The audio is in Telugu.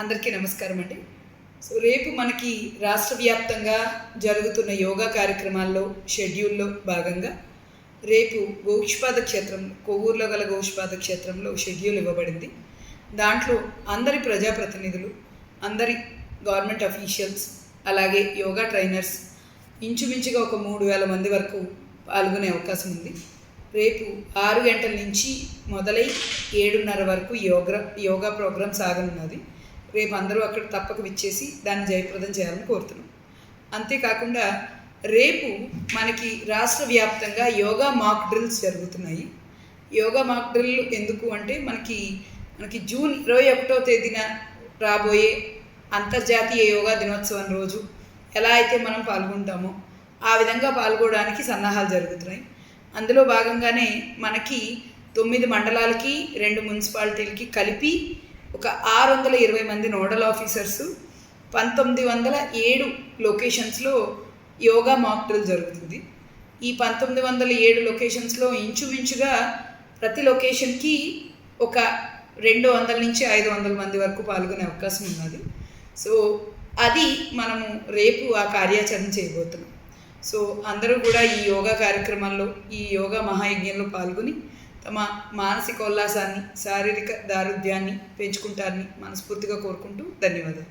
అందరికీ నమస్కారం అండి. సో రేపు మనకి రాష్ట్ర వ్యాప్తంగా జరుగుతున్న యోగా కార్యక్రమాల్లో షెడ్యూల్లో భాగంగా రేపు గోష్పాద క్షేత్రం కొవ్వూరులో గల గోష్పాద క్షేత్రంలో షెడ్యూల్ ఇవ్వబడింది. దాంట్లో అందరి ప్రజాప్రతినిధులు అందరి గవర్నమెంట్ అఫీషియల్స్ అలాగే యోగా ట్రైనర్స్ ఇంచుమించుగా ఒక మూడు వేల మంది వరకు పాల్గొనే అవకాశం ఉంది. రేపు ఆరు గంటల నుంచి మొదలై ఏడున్నర వరకు యోగా యోగా ప్రోగ్రామ్ సాగనున్నది. రేపు అందరూ అక్కడ తప్పక విచ్చేసి దాన్ని జయప్రదం చేయాలని కోరుతున్నాం. అంతేకాకుండా రేపు మనకి రాష్ట్ర వ్యాప్తంగా యోగా మాక్ డ్రిల్స్ జరుగుతున్నాయి. యోగా మాక్ డ్రిల్ ఎందుకు అంటే మనకి మనకి జూన్ ఇరవై ఒకటో తేదీన రాబోయే అంతర్జాతీయ యోగా దినోత్సవం రోజు ఎలా అయితే మనం పాల్గొంటామో ఆ విధంగా పాల్గొనడానికి సన్నాహాలు జరుగుతున్నాయి. అందులో భాగంగానే మనకి తొమ్మిది మండలాలకి రెండు మున్సిపాలిటీలకి కలిపి ఒక ఆరు వందల ఇరవై మంది నోడల్ ఆఫీసర్స్ పంతొమ్మిది వందల ఏడు లొకేషన్స్లో యోగా మాక్ డ్రిల్ జరుగుతుంది. ఈ పంతొమ్మిది వందల ఏడు లొకేషన్స్లో ఇంచుమించుగా ప్రతి లొకేషన్కి ఒక రెండు వందల నుంచి ఐదు వందల మంది వరకు పాల్గొనే అవకాశం ఉన్నది. సో అది మనము రేపు ఆ కార్యాచరణ చేయబోతున్నాం. సో అందరూ కూడా ఈ యోగా కార్యక్రమాల్లో ఈ యోగా మహాయజ్ఞంలో పాల్గొని తమ మానసిక ఉల్లాసాన్ని శారీరక దారుద్యాన్ని పెంచుకుంటారని మనస్ఫూర్తిగా కోరుకుంటూ ధన్యవాదాలు.